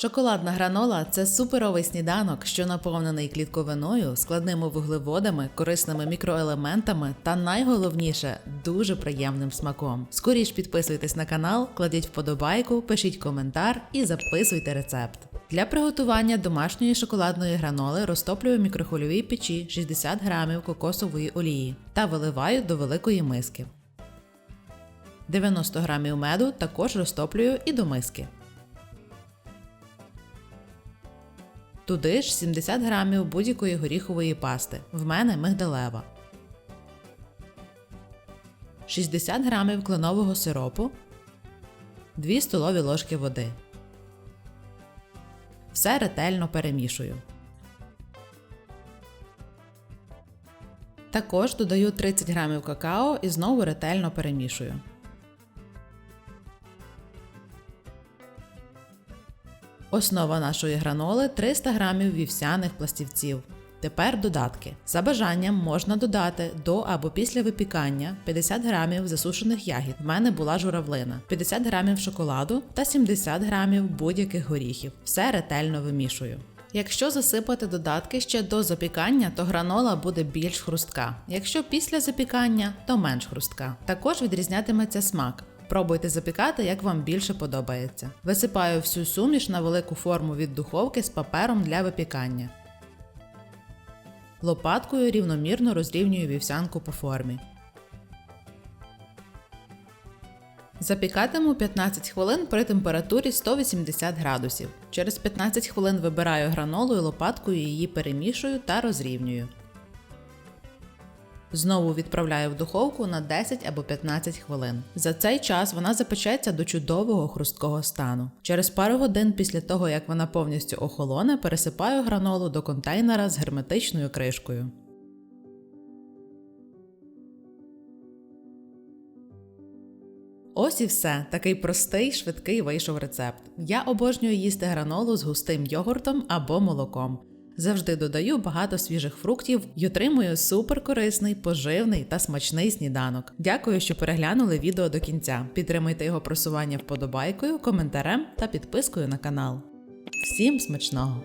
Шоколадна гранола це суперовий сніданок, що наповнений клітковиною, складними вуглеводами, корисними мікроелементами та найголовніше дуже приємним смаком. Скоріш підписуйтесь на канал, кладіть вподобайку, пишіть коментар і записуйте рецепт. Для приготування домашньої шоколадної граноли розтоплюю в мікрохвильовій печі 60 грамів кокосової олії та виливаю до великої миски. 90 грамів меду також розтоплюю і до миски. Туди ж 70 грамів будь-якої горіхової пасти. В мене мигдалева. 60 грамів кленового сиропу. 2 столові ложки води. Все ретельно перемішую. Також додаю 30 грамів какао і знову ретельно перемішую. Основа нашої граноли 300 грамів вівсяних пластівців. Тепер додатки. За бажанням можна додати до або після випікання 50 грамів засушених ягід. В мене була журавлина, 50 грамів шоколаду та 70 грамів будь-яких горіхів. Все ретельно вимішую. Якщо засипати додатки ще до запікання, то гранола буде більш хрустка. Якщо після запікання, то менш хрустка. Також відрізнятиметься смак. Пробуйте запікати, як вам більше подобається. Висипаю всю суміш на велику форму від духовки з папером для випікання. Лопаткою рівномірно розрівнюю вівсянку по формі. Запікатиму 15 хвилин при температурі 180 градусів. Через 15 хвилин вибираю гранолу і лопаткою її перемішую та розрівнюю. Знову відправляю в духовку на 10 або 15 хвилин. За цей час вона запечеться до чудового хрусткого стану. Через пару годин після того, як вона повністю охолоне, пересипаю гранолу до контейнера з герметичною кришкою. Ось і все. Такий простий, швидкий вийшов рецепт. Я обожнюю їсти гранолу з густим йогуртом або молоком. Завжди додаю багато свіжих фруктів і отримую суперкорисний, поживний та смачний сніданок. Дякую, що переглянули відео до кінця. Підтримайте його просування вподобайкою, коментарем та підпискою на канал. Всім смачного!